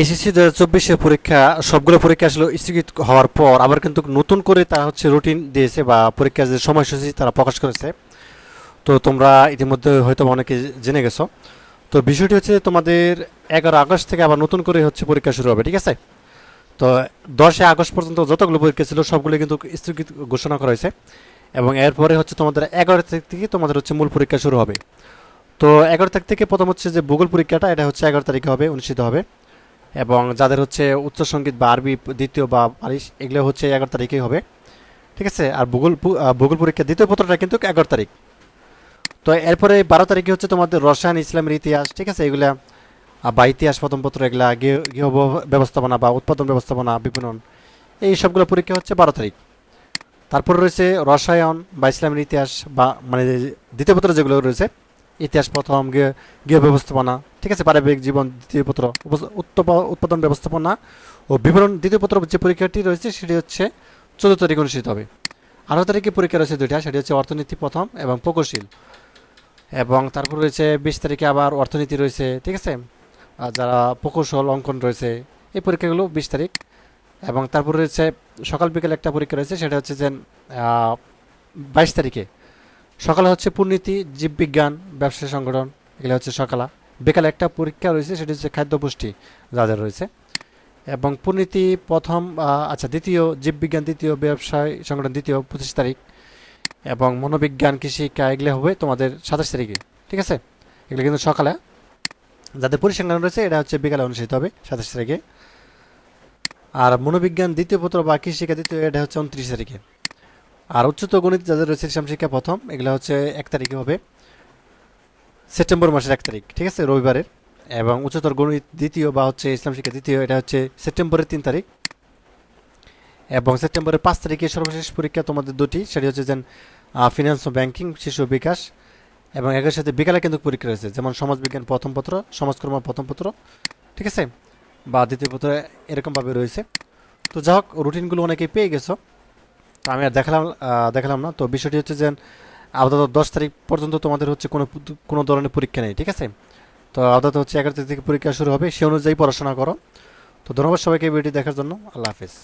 SSC দু হাজার পরীক্ষা, সবগুলো পরীক্ষা আসলে স্থগিত হওয়ার পর আবার কিন্তু নতুন করে তারা হচ্ছে রুটিন দিয়েছে বা পরীক্ষার যে সময়সূচি তারা প্রকাশ করেছে। তো তোমরা ইতিমধ্যে হয়তো অনেকে জেনে গেছো। তো বিষয়টি হচ্ছে তোমাদের এগারো আগস্ট থেকে আবার নতুন করে হচ্ছে পরীক্ষা শুরু হবে, ঠিক আছে? তো দশই আগস্ট পর্যন্ত যতগুলো পরীক্ষা ছিল, সবগুলো কিন্তু স্থগিত ঘোষণা করা হয়েছে এবং এরপরে হচ্ছে তোমাদের এগারো তারিখ থেকে তোমাদের হচ্ছে মূল পরীক্ষা শুরু হবে। তো এগারো তারিখ থেকে প্রথম হচ্ছে যে ভূগোল পরীক্ষাটা, এটা হচ্ছে এগারো তারিখে হবে, অনুষ্ঠিত হবে। এবং যাদের হচ্ছে উচ্চ সংগীত বা আরবি, দ্বিতীয় বা পারিস এগুলো হচ্ছে এগারো তারিখেই হবে। ঠিক আছে? আর ভূগোল ভূগোল পরীক্ষা দ্বিতীয় পত্রটা কিন্তু এগারো তারিখ। তো এরপরে বারো তারিখে হচ্ছে তোমাদের রসায়ন, ইসলামের ইতিহাস, ঠিক আছে? এগুলা বা ইতিহাস প্রথম পত্র, এগুলা গৃহ ব্যবস্থাপনা বা উৎপাদন ব্যবস্থাপনা, বিপণন, এই সবগুলো পরীক্ষা হচ্ছে বারো তারিখ। তারপর রয়েছে রসায়ন বা ইসলামের ইতিহাস বা মানে দ্বিতীয় পত্র যেগুলো রয়েছে ইতিহাস প্রথম গৃহ ব্যবস্থাপনা, ঠিক আছে, পারিবারিক জীবন দ্বিতীয় পত্র উৎপাদন ব্যবস্থাপনা ও বিবরণ দ্বিতীয় পত্র যে পরীক্ষাটি রয়েছে, সেটি হচ্ছে চোদ্দ তারিখ অনুষ্ঠিত হবে। আঠারো তারিখে পরীক্ষা রয়েছে দুইটা, সেটি হচ্ছে অর্থনীতি প্রথম এবং প্রকৌশল। এবং তারপর রয়েছে বিশ তারিখে আবার অর্থনীতি রয়েছে, ঠিক আছে? আর যারা প্রকৌশল অঙ্কন রয়েছে, এই পরীক্ষাগুলো বিশ তারিখ। এবং তারপর রয়েছে সকাল বিকেল একটা পরীক্ষা রয়েছে, সেটা হচ্ছে যে বাইশ তারিখে সকালে হচ্ছে পূর্ণীতি জীববিজ্ঞান ব্যবসায়ী সংগঠন, এগুলো হচ্ছে সকালা। বিকালে একটা পরীক্ষা রয়েছে, সেটি হচ্ছে খাদ্য পুষ্টি যাদের রয়েছে। এবং পূর্ণীতি প্রথম আচ্ছা দ্বিতীয়, জীববিজ্ঞান দ্বিতীয়, ব্যবসায় সংগঠন দ্বিতীয়, পঁচিশ তারিখ। এবং মনোবিজ্ঞান কৃষিকা এগুলো হবে তোমাদের সাতাশ তারিখে, ঠিক আছে? এগুলো কিন্তু সকালে। যাদের পরিসংখ্যান রয়েছে, এটা হচ্ছে বিকালে অনুষ্ঠিত হবে, সাতাশ তারিখে। আর মনোবিজ্ঞান দ্বিতীয় পত্র বা কৃষিকা দ্বিতীয়, এটা হচ্ছে উনত্রিশ তারিখে। আর উচ্চতর গণিত যাদের রয়েছে শিক্ষা প্রথম। এগুলো হচ্ছে এক তারিখে হবে। সেপ্টেম্বর মাসের এক তারিখ, ঠিক আছে? রবিবারের। এবং উচ্চতর গণিত দ্বিতীয় বা হচ্ছে ইসলাম শিক্ষা দ্বিতীয়, এটা হচ্ছে সেপ্টেম্বরের তিন তারিখ। এবং সেপ্টেম্বরের পাঁচ তারিখে সর্বশেষ পরীক্ষা তোমাদের দুটি, সেটি হচ্ছে যেন ফিনান্স ও ব্যাংকিং শিশু বিকাশ। এবং একের সাথে বিকালে কিন্তু পরীক্ষা রয়েছে, যেমন সমাজবিজ্ঞান প্রথম পত্র, সমাজকর্ম প্রথম পত্র, ঠিক আছে? বা দ্বিতীয় পত্র এরকমভাবে রয়েছে। তো যাই হোক রুটিনগুলো অনেকেই পেয়ে গেছো। তো আমি আর দেখালাম দেখালাম না। তো বিষয়টি হচ্ছে যে, আপাতত দশ তারিখ পর্যন্ত তোমাদের হচ্ছে কোনো কোনো ধরনের পরীক্ষা নেই, ঠিক আছে? তো আপাতত হচ্ছে এগারো তারিখ থেকে পরীক্ষা শুরু হবে, সে অনুযায়ী পড়াশোনা করো। তো ধন্যবাদ সবাইকে ভিডিও দেখার জন্য। আল্লাহ হাফিজ।